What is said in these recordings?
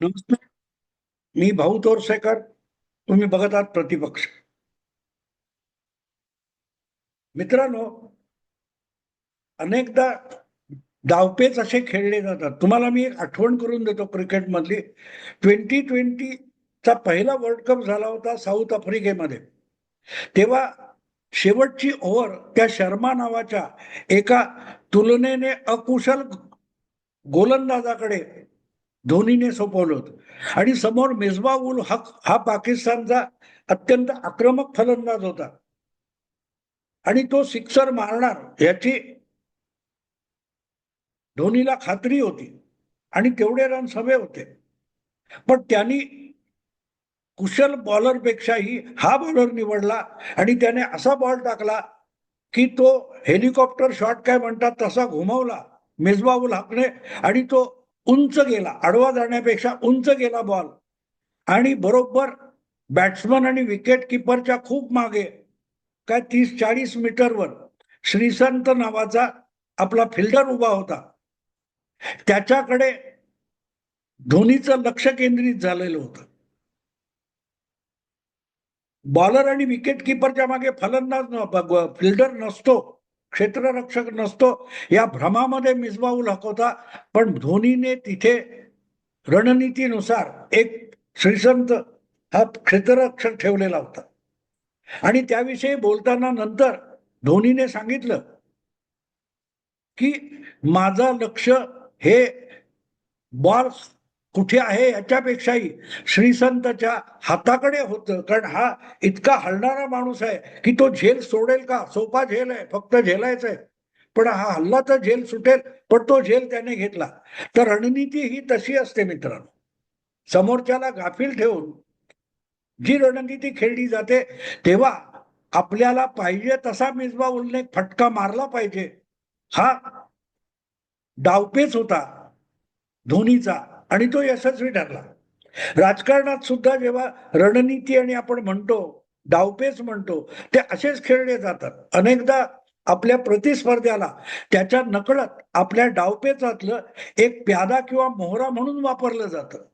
नमस्कार. मी भाऊ तोरसेकर तुम्ही बघत आहात प्रतिपक्ष. मित्रांनो अनेकदा डावपेच असे खेळले जातात. तुम्हाला मी एक आठवण करून देतो क्रिकेट मधली ट्वेंटी ट्वेंटीचा पहिला वर्ल्ड कप झाला होता साऊथ आफ्रिकेमध्ये. तेव्हा शेवटची ओव्हर त्या शर्मा नावाच्या एका तुलनेने अकुशल गोलंदाजाकडे धोनीने सोपवलं होतं. आणि समोर मेजबा उल हक हा पाकिस्तानचा अत्यंत आक्रमक फलंदाज होता. आणि तो सिक्सर मारणार याची धोनीला खात्री होती. आणि तेवढे रन हवे होते. पण त्यांनी कुशल बॉलर पेक्षाही हा बॉलर निवडला. आणि त्याने असा बॉल टाकला की तो हेलिकॉप्टर शॉट काय म्हणतात तसा घुमवला. मिसबा उल हकने. आणि तो उंच गेला आडवा जाण्यापेक्षा उंच गेला बॉल आणि बरोबर बॅट्समन आणि विकेट किपरच्या खूप मागे काय तीस चाळीस मीटरवर श्रीसंत नावाचा आपला फिल्डर उभा होता. त्याच्याकडे धोनीचं लक्ष केंद्रित झालेलं होतं. बॉलर आणि विकेट किपरच्या मागे फलंदाज फिल्डर नसतो. क्षेत्ररक्षक नसतो. या भ्रमामध्ये मिसबा उल हक होता पण धोनीने तिथे रणनीतीनुसार एक श्रीसंत हा क्षेत्ररक्षक ठेवलेला होता. आणि त्याविषयी बोलताना नंतर धोनीने सांगितलं की माझं लक्ष हे बॉल कुठे आहे याच्यापेक्षाही श्रीसंतच्या हाताकडे होतं. कारण हा इतका हलणारा माणूस आहे की तो झेल सोडेल का? सोपा झेल आहे फक्त झेलायचं आहे पण हा हल्ला तर झेल सुटेल पण तो झेल त्याने घेतला. तर रणनीती ही तशी असते मित्रांनो. समोरच्याला गाफील ठेवून जी रणनीती खेळली जाते तेव्हा आपल्याला पाहिजे तसा मिसबा उलने फटका मारला पाहिजे. हा डावपेच होता धोनीचा. आणि तो यशस्वी ठरला. राजकारणात सुद्धा जेव्हा रणनीती आणि आपण म्हणतो डावपेच म्हणतो ते असेच खेळले जातात. अनेकदा आपल्या प्रतिस्पर्ध्याला त्याच्या नकळत आपल्या डावपेचातलं एक प्यादा किंवा मोहरा म्हणून वापरलं जातं.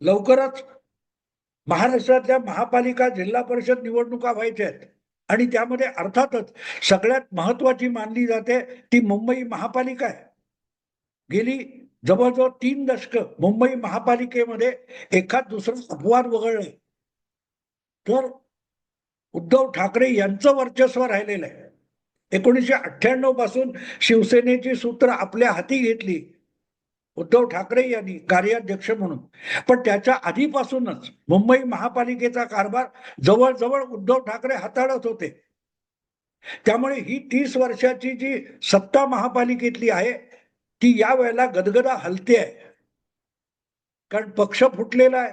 लवकरच महाराष्ट्रातल्या महापालिका जिल्हा परिषद निवडणुका व्हायच्या आहेत. आणि त्यामध्ये अर्थातच सगळ्यात महत्वाची मानली जाते ती मुंबई महापालिका आहे. गेली जवळजवळ तीन दशक मुंबई महापालिकेमध्ये एखाद दुसरा अपवाद वगळले. तर उद्धव ठाकरे यांचं वर्चस्व राहिलेलं आहे. एकोणीसशे अठ्ठ्याण्णवपासून शिवसेनेची सूत्र आपल्या हाती घेतली. उद्धव ठाकरे यांनी कार्याध्यक्ष म्हणून. पण त्याच्या आधीपासूनच मुंबई महापालिकेचा कारभार जवळजवळ उद्धव ठाकरे हाताळत होते. त्यामुळे ही तीस वर्षाची जी सत्ता महापालिकेतली आहे ती या वेळेला गदगदा हलते आहे. कारण पक्ष फुटलेला आहे.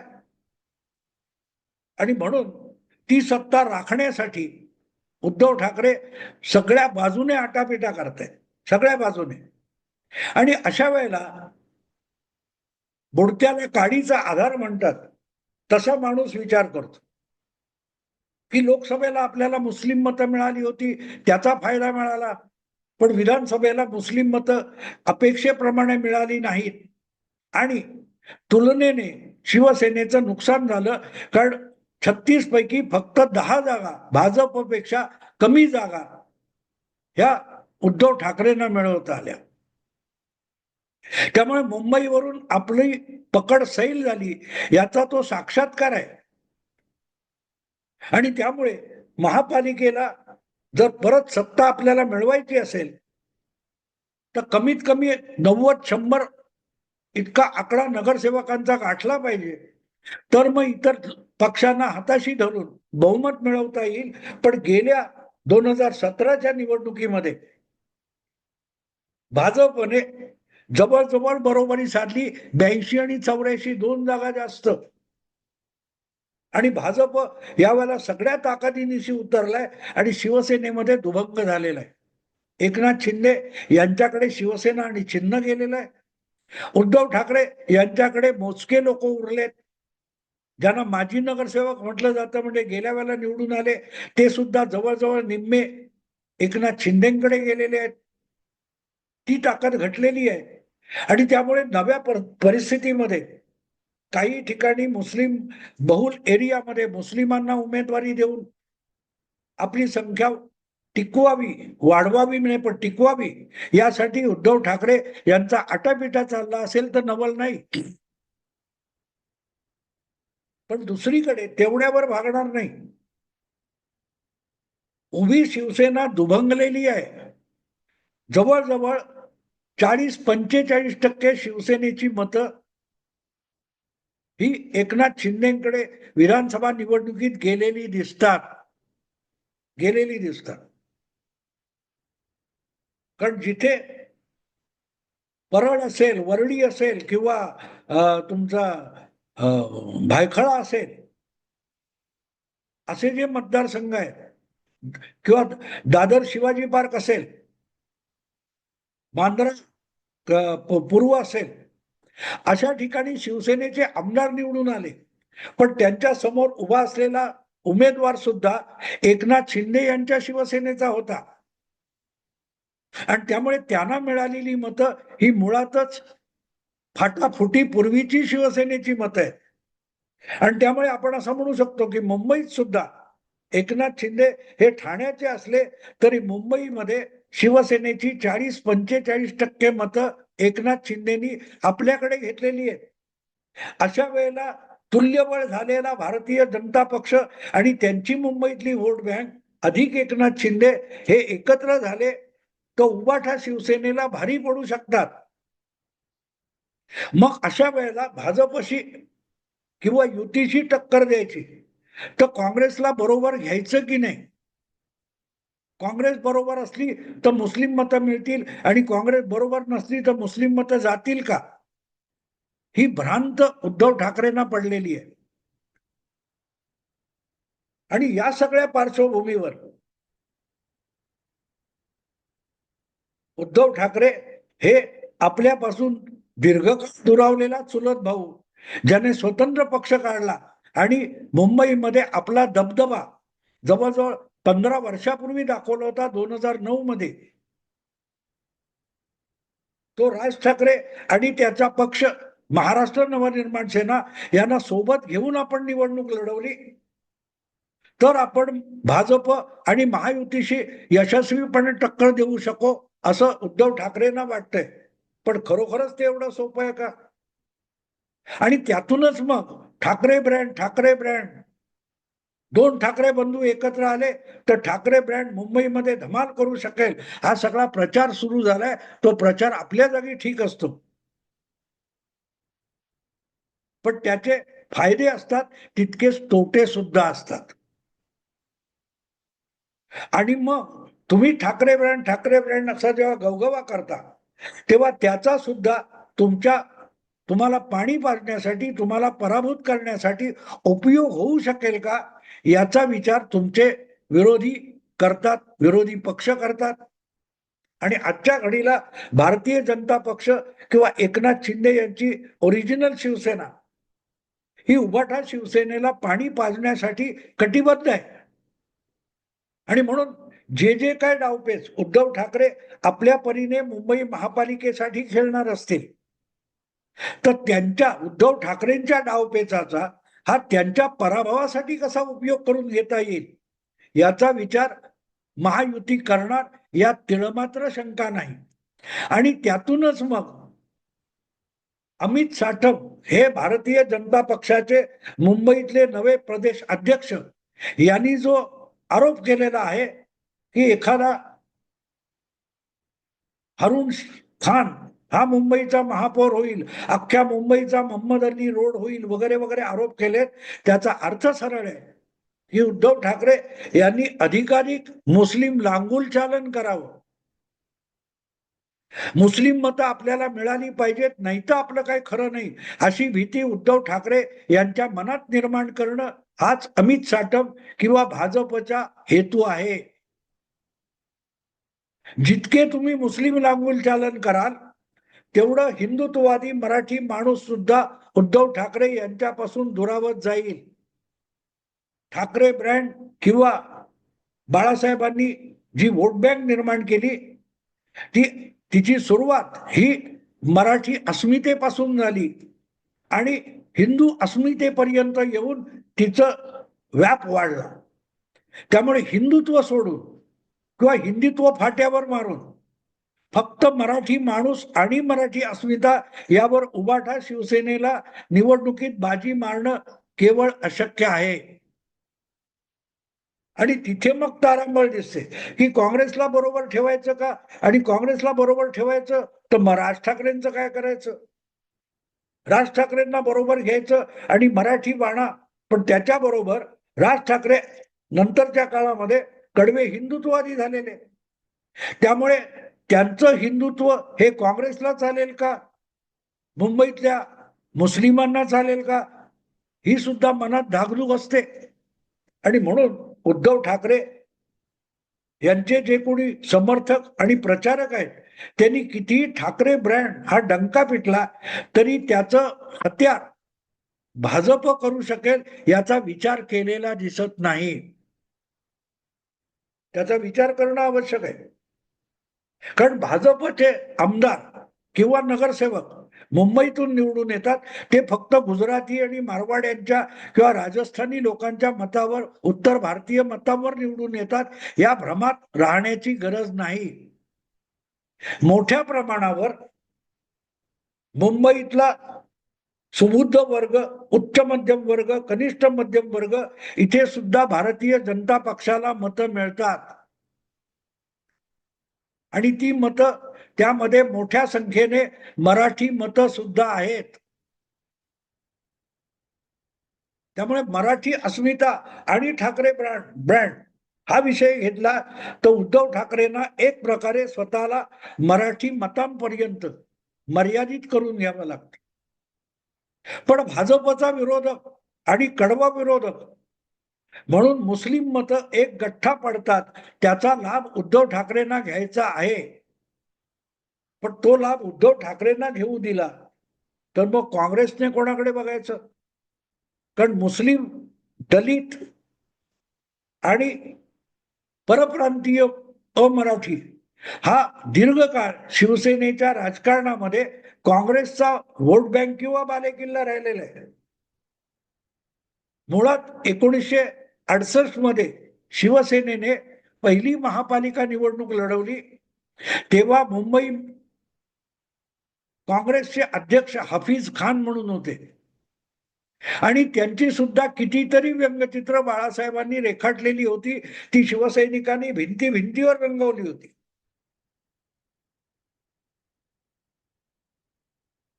आणि म्हणून ती सत्ता राखण्यासाठी उद्धव ठाकरे सगळ्या बाजूने आटापिटा करत आहेत सगळ्या बाजूने. आणि अशा वेळेला बुडत्याला काडीचा आधार म्हणतात. तसा माणूस विचार करतो. की लोकसभेला आपल्याला मुस्लिम मतं मिळाली होती त्याचा फायदा मिळाला. पण विधानसभेला मुस्लिम मतं अपेक्षेप्रमाणे मिळाली नाहीत. आणि तुलनेने शिवसेनेचं नुकसान झालं कारण छत्तीस पैकी फक्त दहा जागा भाजपपेक्षा कमी जागा ह्या उद्धव ठाकरेंना मिळवता आल्या. त्यामुळे मुंबईवरून आपली पकड सैल झाली याचा तो साक्षात्कार आहे. आणि त्यामुळे महापालिकेला जर परत सत्ता आपल्याला मिळवायची असेल तर कमीत कमी नव्वद शंभर इतका आकडा नगरसेवकांचा गाठला पाहिजे. तर मग इतर पक्षांना हाताशी धरून बहुमत मिळवता येईल. पण गेल्या दोन हजार सतराच्या निवडणुकीमध्ये भाजपने जवळजवळ बरोबरी साधली. ब्याऐंशी आणि चौऱ्याऐंशी दोन जागा जास्त आणि भाजप यावेळेला सगळ्या ताकदीनिशी उतरलाय आणि शिवसेनेमध्ये दुभंग झालेला आहे. एकनाथ शिंदे यांच्याकडे शिवसेना आणि चिन्ह गेलेलं आहे. उद्धव ठाकरे यांच्याकडे मोजके लोक उरलेत. ज्यांना माजी नगरसेवक म्हटलं जातं म्हणजे गेल्या वेळेला निवडून आले ते सुद्धा जवळजवळ निम्मे एकनाथ शिंदेकडे गेलेले आहेत. ती ताकद घटलेली आहे. आणि त्यामुळे नव्या पर- परिस्थितीमध्ये काही ठिकाणी मुस्लिम बहुल एरियामध्ये मुस्लिमांना उमेदवारी देऊन आपली संख्या टिकवावी वाढवावी नाही पण टिकवावी यासाठी उद्धव ठाकरे यांचा आटापिटा चालला असेल तर नवल नाही. पण दुसरीकडे तेवढ्यावर भागणार नाही. उभी शिवसेना दुभंगलेली आहे. जवळजवळ चाळीस पंचेचाळीस टक्के शिवसेनेची मतं ही एकनाथ शिंदेकडे विधानसभा निवडणुकीत गेलेली दिसतात. गेलेली दिसतात. कारण जिथे परळ असेल वरळी असेल किंवा तुमचा भायखळा असेल असे जे मतदारसंघ आहेत किंवा दादर शिवाजी पार्क असेल बांद्रा पूर्व असेल अशा ठिकाणी शिवसेनेचे आमदार निवडून आले. पण त्यांच्यासमोर उभा असलेला उमेदवार सुद्धा एकनाथ शिंदे यांच्या शिवसेनेचा होता. आणि त्यामुळे त्यांना मिळालेली मतं ही मुळातच फाटाफुटी पूर्वीची शिवसेनेची मतं आहे आणि त्यामुळे आपण असं म्हणू शकतो की मुंबईत सुद्धा एकनाथ शिंदे हे ठाण्याचे असले तरी मुंबईमध्ये शिवसेनेची चाळीस पंचेचाळीस टक्के मतं एकनाथ शिंदेनी आपल्याकडे घेतलेली आहेत. अशा वेळेला तुल्यबळ झालेला भारतीय जनता पक्ष आणि त्यांची मुंबईतली वोट बँक अधिक एकनाथ शिंदे हे एकत्र झाले तर उबाठा शिवसेनेला भारी पडू शकतात. मग अशा वेळेला भाजपशी किंवा युतीशी टक्कर द्यायची तर काँग्रेसला बरोबर घ्यायचं की नाही? काँग्रेस बरोबर असली तर मुस्लिम मतं मिळतील आणि काँग्रेस बरोबर नसली तर मुस्लिम मतं जातील का? ही भ्रांत उद्धव ठाकरेंना पडलेली आहे. आणि या सगळ्या पार्श्वभूमीवर उद्धव ठाकरे हे आपल्यापासून दीर्घकाळ दुरावलेला चुलत भाऊ ज्याने स्वतंत्र पक्ष काढला आणि मुंबईमध्ये आपला दबदबा जवळजवळ पंधरा वर्षापूर्वी दाखवला होता दोन हजार नऊ मध्ये. तो राज ठाकरे आणि त्याचा पक्ष महाराष्ट्र नवनिर्माण सेना यांना सोबत घेऊन आपण निवडणूक लढवली. तर आपण भाजप आणि महायुतीशी यशस्वीपणे टक्कर देऊ शकू असं उद्धव ठाकरेंना वाटतंय. पण खरोखरच ते एवढं सोपं आहे का? आणि त्यातूनच मग ठाकरे ब्रँड ठाकरे ब्रँड दोन ठाकरे बंधू एकत्र आले तर ठाकरे ब्रँड मुंबईमध्ये धमाल करू शकेल. हा सगळा प्रचार सुरू झालाय. तो प्रचार आपल्या जागी ठीक असतो. पण त्याचे फायदे असतात तितकेच तोटे सुद्धा असतात. आणि मग तुम्ही ठाकरे ब्रँड ठाकरे ब्रँड असा जेव्हा गवगवा करता तेव्हा त्याचा सुद्धा तुमच्या तुम्हाला पाणी पाजण्यासाठी तुम्हाला पराभूत करण्यासाठी उपयोग होऊ शकेल का? याचा विचार तुमचे विरोधी करतात विरोधी पक्ष करतात. आणि आजच्या घडीला भारतीय जनता पक्ष किंवा एकनाथ शिंदे यांची ओरिजिनल शिवसेना ही उभाठा शिवसेनेला पाणी पाजण्यासाठी कटिबद्ध आहे. आणि म्हणून जे जे काय डावपेच उद्धव ठाकरे आपल्या परीने मुंबई महापालिकेसाठी खेळणार असतील तर त्यांच्या उद्धव ठाकरेंच्या डावपेचाचा हा त्यांच्या पराभवासाठी कसा उपयोग करून घेता येईल? याचा विचार महायुती करणार यात तिळमात्र शंका नाही. आणि त्यातूनच मग अमित साठव हे भारतीय जनता पक्षाचे मुंबईतले नवे प्रदेश अध्यक्ष यांनी जो आरोप केलेला आहे की एखादा हरुण खान हा मुंबईचा महापौर होईल अख्ख्या मुंबईचा मोहम्मद अली रोड होईल वगैरे वगैरे आरोप केलेत. त्याचा अर्थ सरळ आहे. की उद्धव ठाकरे यांनी अधिकाधिक मुस्लिम लांगुल चालन करावं. मुस्लिम मतं आपल्याला मिळाली पाहिजेत नाही तर आपलं काही खरं नाही. अशी भीती उद्धव ठाकरे यांच्या मनात निर्माण करणं हाच अमित साटम किंवा भाजपचा हेतू आहे. जितके तुम्ही मुस्लिम लांगुल चालन कराल तेवढं हिंदुत्ववादी मराठी माणूस सुद्धा उद्धव ठाकरे यांच्यापासून दुरावत जाईल. ठाकरे ब्रँड किंवा बाळासाहेबांनी जी वोट बँक निर्माण केली ती तिची सुरुवात ही मराठी अस्मितेपासून झाली आणि हिंदू अस्मितेपर्यंत येऊन तिचं व्याप वाढला. त्यामुळे हिंदुत्व सोडून किंवा हिंदुत्व फाट्यावर मारून फक्त मराठी माणूस आणि मराठी अस्मिता यावर उभाठा शिवसेनेला निवडणुकीत बाजी मारणं केवळ अशक्य आहे. आणि तिथे मग तारांबळ दिसते. की काँग्रेसला बरोबर ठेवायचं का? आणि काँग्रेसला बरोबर ठेवायचं तर मग राज ठाकरेंचं काय करायचं? राज ठाकरेंना बरोबर घ्यायचं आणि मराठी बाणा पण त्याच्याबरोबर राज ठाकरे नंतरच्या काळामध्ये कडवे हिंदुत्ववादी झालेले. त्यामुळे त्यांचं हिंदुत्व हे काँग्रेसला चालेल का? मुंबईतल्या मुस्लिमांना चालेल का? ही सुद्धा मनात धाकधूक असते. आणि म्हणून उद्धव ठाकरे यांचे जे कोणी समर्थक आणि प्रचारक आहेत त्यांनी कितीही ठाकरे ब्रँड हा डंका पिटला तरी त्याचं हत्यार भाजप करू शकेल याचा विचार केलेला दिसत नाही. त्याचा विचार करणं आवश्यक आहे. कारण भाजपचे आमदार किंवा नगरसेवक मुंबईतून निवडून येतात ते फक्त गुजराती आणि मारवाड्यांच्या किंवा राजस्थानी लोकांच्या मतावर उत्तर भारतीय मतावर निवडून येतात या भ्रमात राहण्याची गरज नाही. मोठ्या प्रमाणावर मुंबईतला सुबुद्ध वर्ग उच्च मध्यम वर्ग कनिष्ठ मध्यम वर्ग इथे सुद्धा भारतीय जनता पक्षाला मतं मिळतात. आणि ती मतं त्यामध्ये मोठ्या संख्येने मराठी मतं सुद्धा आहेत. त्यामुळे मराठी अस्मिता आणि ठाकरे ब्रँड ब्रँड हा विषय घेतला तर उद्धव ठाकरेंना एक प्रकारे स्वतःला मराठी मतांपर्यंत मर्यादित करून घ्यावं लागतं. पण भाजपचा विरोधक आणि कडवा विरोधक म्हणून मुस्लिम मत एक गठ्ठा पडतात. त्याचा लाभ उद्धव ठाकरेंना घ्यायचा आहे. पण तो लाभ उद्धव ठाकरेंना घेऊ दिला. तर मग काँग्रेसने कोणाकडे बघायचं? कारण मुस्लिम दलित आणि परप्रांतीय अमराठी हा दीर्घकाळ शिवसेनेच्या राजकारणामध्ये काँग्रेसचा व्होट बँक किंवा बालेकिल्ला राहिलेला आहे. मुळात एकोणीसशे अडसष्टमध्ये शिवसेनेने पहिली महापालिका निवडणूक लढवली. तेव्हा मुंबई काँग्रेसचे अध्यक्ष हफीज खान म्हणून होते. आणि त्यांची सुद्धा कितीतरी व्यंगचित्र बाळासाहेबांनी रेखाटलेली होती. ती शिवसैनिकांनी भिंती भिंतीवर रंगवली होती.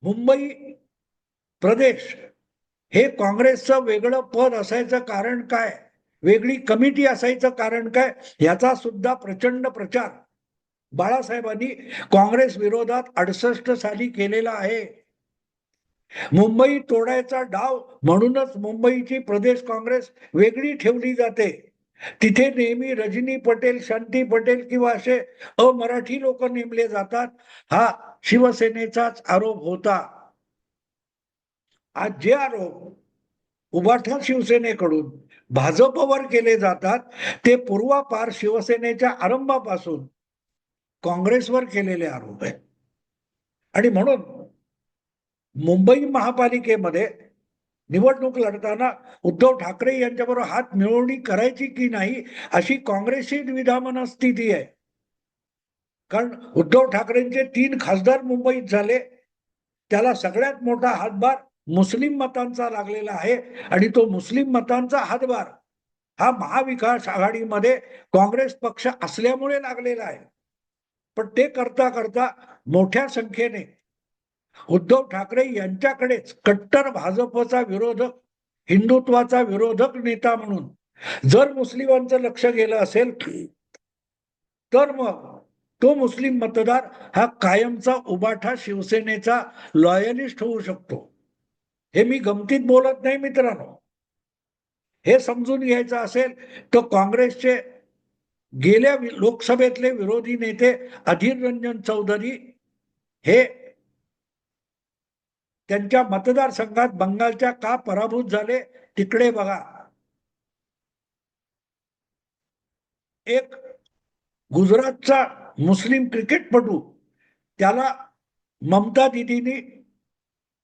मुंबई प्रदेश हे काँग्रेसचं वेगळं पद असायचं कारण काय? वेगळी कमिटी असायचं कारण काय? याचा सुद्धा प्रचंड प्रचार. बाळासाहेबांनी काँग्रेस विरोधात अडसष्ट साली केलेला आहे. मुंबई तोडायचा डाव म्हणूनच मुंबईची प्रदेश काँग्रेस वेगळी ठेवली जाते. तिथे नेहमी रजनी पटेल शांती पटेल किंवा असे अमराठी लोक नेमले जातात. हा शिवसेनेचाच आरोप होता. आज जे आरोप उभाठा शिवसेनेकडून भाजपवर केले जातात ते पूर्वापार शिवसेनेच्या आरंभापासून काँग्रेसवर केलेले आरोप आहेत. आणि म्हणून मुंबई महापालिकेमध्ये निवडणूक लढताना उद्धव ठाकरे यांच्याबरोबर हात मिळवणी करायची की नाही अशी काँग्रेसची विधामन स्थिती आहे. कारण उद्धव ठाकरेंचे तीन खासदार मुंबईत झाले त्याला सगळ्यात मोठा हातभार मुस्लिम मतांचा लागलेला आहे आणि तो मुस्लिम मतांचा हातभार हा महाविकास आघाडीमध्ये काँग्रेस पक्ष असल्यामुळे लागलेला आहे. पण ते करता करता मोठ्या संख्येने उद्धव ठाकरे यांच्याकडेच कट्टर भाजपचा विरोधक हिंदुत्वाचा विरोधक नेता म्हणून जर मुस्लिमांचं लक्ष गेलं असेल तर मग तो मुस्लिम मतदार हा कायमचा उबाठा शिवसेनेचा लॉयलिस्ट होऊ शकतो. हे मी गमतीत बोलत नाही मित्रांनो. हे समजून घ्यायचं असेल तर काँग्रेसचे गेल्या लोकसभेतले विरोधी नेते अधीर रंजन चौधरी हे त्यांच्या मतदारसंघात बंगालच्या का पराभूत झाले तिकडे बघा. एक गुजरातचा मुस्लिम क्रिकेटपटू त्याला ममता दिदीनी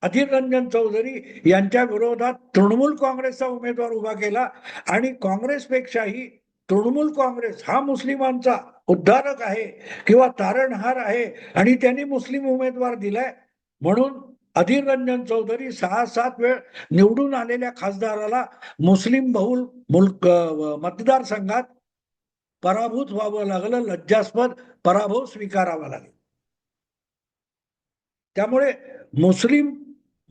अधीर रंजन चौधरी यांच्या विरोधात तृणमूल काँग्रेसचा उमेदवार उभा केला आणि काँग्रेसपेक्षाही तृणमूल काँग्रेस हा मुस्लिमांचा उद्धारक आहे किंवा तारणहार आहे आणि त्यांनी मुस्लिम उमेदवार दिलाय. म्हणून अधीर रंजन चौधरी सहा सात वेळ निवडून आलेल्या खासदाराला मुस्लिम बहुल मुल्क मतदारसंघात पराभूत व्हावं लागलं लज्जास्पद पराभव स्वीकारावा लागला. त्यामुळे मुस्लिम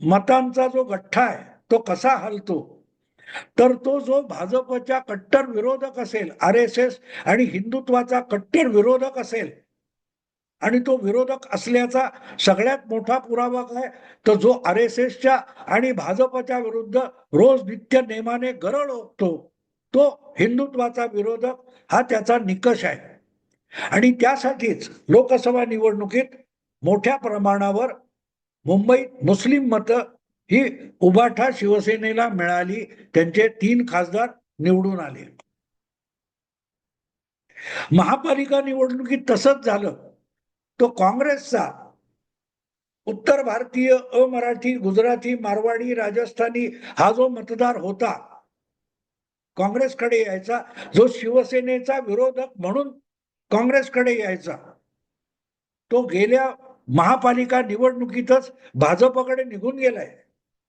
मतांचा जो गठ्ठा आहे तो कसा हलतो? तर तो जो भाजपच्या कट्टर विरोधक असेल आर एस एस आणि हिंदुत्वाचा कट्टर विरोधक असेल आणि तो विरोधक असल्याचा सगळ्यात मोठा पुरावा काय? तर जो आर एस एसच्या आणि भाजपच्या विरुद्ध रोज नित्य नेमाने गरळ ओकतो तो हिंदुत्वाचा विरोधक हा त्याचा निकष आहे. आणि त्यासाठीच लोकसभा निवडणुकीत मोठ्या प्रमाणावर मुंबईत मुस्लिम मतं ही उबाठा शिवसेनेला मिळाली. त्यांचे तीन खासदार निवडून आले. महापालिका निवडणुकीत तसंच झालं. तो काँग्रेसचा उत्तर भारतीय अमराठी गुजराती मारवाडी राजस्थानी हा जो मतदार होता काँग्रेसकडे यायचा. जो शिवसेनेचा विरोधक म्हणून काँग्रेसकडे यायचा. तो गेल्या महापालिका निवडणुकीतच भाजपकडे निघून गेलाय.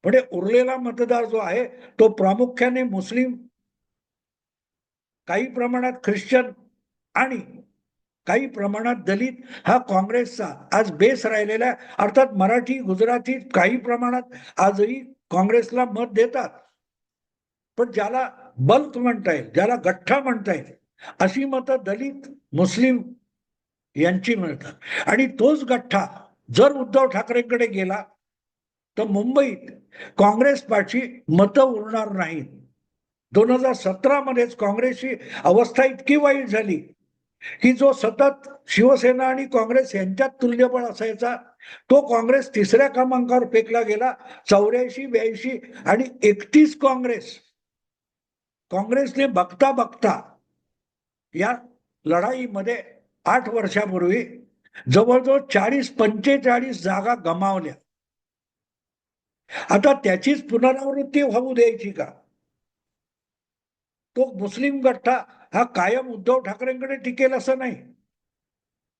म्हणजे उरलेला मतदार जो आहे तो प्रामुख्याने मुस्लिम काही प्रमाणात ख्रिश्चन आणि काही प्रमाणात दलित हा काँग्रेसचा आज बेस राहिलेला आहे. अर्थात मराठी गुजराती काही प्रमाणात आजही काँग्रेसला मत देतात. पण ज्याला बल्क म्हणता येईल ज्याला गठ्ठा म्हणता येईल अशी मतं दलित मुस्लिम यांची मिळतात. आणि तोच गठ्ठा जर उद्धव ठाकरेंकडे गेला तर मुंबईत काँग्रेस पाठी मतं उरणार नाहीत दोन हजार सतरा मध्येच काँग्रेसची अवस्था इतकी वाईट झाली की जो सतत शिवसेना आणि काँग्रेस यांच्यात तुल्यबळ असायचा तो काँग्रेस तिसऱ्या क्रमांकावर फेकला गेला. चौऱ्याऐंशी ब्याऐंशी आणि एकतीस काँग्रेस. काँग्रेसने बघता बघता या लढाईमध्ये आठ वर्षापूर्वी जवळजवळ चाळीस पंचेचाळीस जागा गमावल्या. आता त्याचीच पुनरावृत्ती होऊ द्यायची का? तो मुस्लिम गठ्ठा हा कायम उद्धव ठाकरेंकडे टिकेल असं नाही.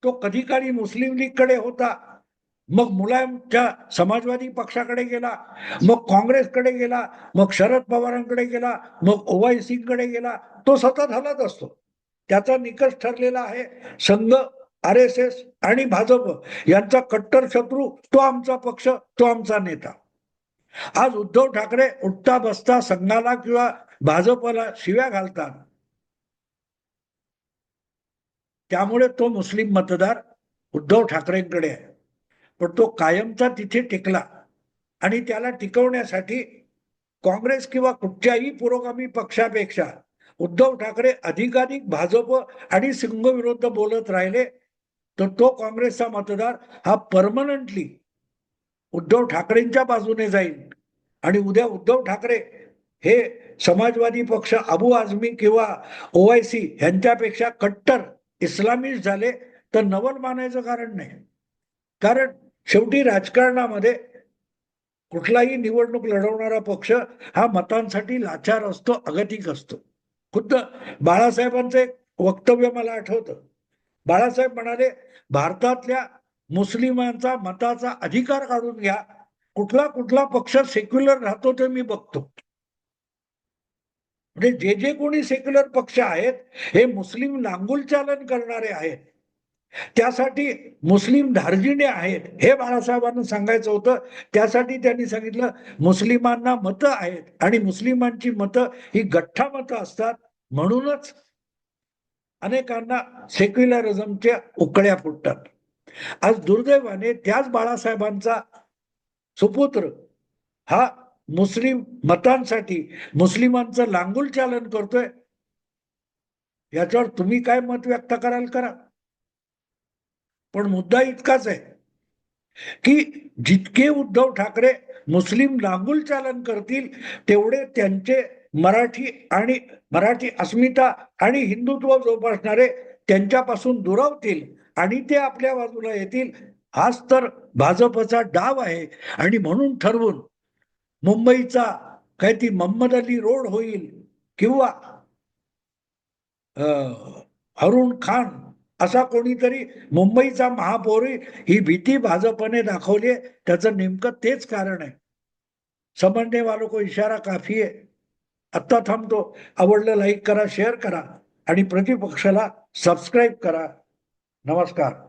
तो कधी काळी मुस्लिम लीगकडे होता मग मुलायमच्या समाजवादी पक्षाकडे गेला मग काँग्रेसकडे गेला मग शरद पवारांकडे गेला मग ओवायसीकडे गेला तो सतत हलत असतो. त्याचा निकष ठरलेला आहे. संघ आर एस एस आणि भाजप यांचा कट्टर शत्रू तो आमचा पक्ष तो आमचा नेता. आज उद्धव ठाकरे उठता बसता संघाला किंवा भाजपला शिव्या घालतात. त्यामुळे तो मुस्लिम मतदार उद्धव ठाकरेंकडे आहे. पण तो कायमचा तिथे टिकला आणि त्याला टिकवण्यासाठी काँग्रेस किंवा कुठच्याही पुरोगामी पक्षापेक्षा उद्धव ठाकरे अधिकाधिक भाजप आणि सिंग विरुद्ध बोलत राहिले तर तो काँग्रेसचा मतदार हा परमनंटली उद्धव ठाकरेंच्या बाजूने जाईल. आणि उद्या उद्धव ठाकरे हे समाजवादी पक्ष अबू आझमी किंवा ओआयसी यांच्यापेक्षा कट्टर इस्लामिस्ट झाले तर नवल मानायचं कारण नाही. कारण शेवटी राजकारणामध्ये कुठलाही निवडणूक लढवणारा पक्ष हा मतांसाठी लाचार असतो अगतिक असतो. खुद्द बाळासाहेबांचं एक वक्तव्य मला आठवतं. बाळासाहेब म्हणाले भारतातल्या मुस्लिमांचा मताचा अधिकार काढून घ्या. कुठला कुठला पक्ष सेक्युलर राहतो ते मी बघतो. म्हणजे जे जे कोणी सेक्युलर पक्ष आहेत हे मुस्लिम नांगुल चालन करणारे आहेत. त्यासाठी मुस्लिम धार्जिणे आहेत. हे बाळासाहेबांना सांगायचं होतं. त्यासाठी त्यांनी सांगितलं मुस्लिमांना मतं आहेत आणि मुस्लिमांची मतं ही गठ्ठा मतं असतात. म्हणूनच अनेकांना सेक्युलरिझमच्या उकळ्या फुटतात. आज दुर्दैवाने त्याच बाळासाहेबांचा सुपुत्र हा मुस्लिम मतांसाठी मुस्लिमांचं लांगुल चालन करतोय. याच्यावर तुम्ही काय मत व्यक्त कराल? करा. पण मुद्दा इतकाच आहे की जितके उद्धव ठाकरे मुस्लिम लांगुल चालन करतील तेवढे त्यांचे मराठी आणि मराठी अस्मिता आणि हिंदुत्व जोपासणारे त्यांच्यापासून दुरावतील आणि ते आपल्या बाजूला येतील हाच तर भाजपचा डाव आहे. आणि म्हणून ठरवून मुंबईचा काय ती मोहम्मद अली रोड होईल किंवा अं, अरुण खान असा कोणीतरी मुंबईचा महापौर ही भीती भाजपने दाखवली आहे. त्याचं नेमकं तेच कारण आहे. समजणे वालों को इशारा काफी आहे. आत्ता थांबतो. आवडलं लाईक करा शेअर करा आणि प्रतिपक्षाला सबस्क्राईब करा. नमस्कार.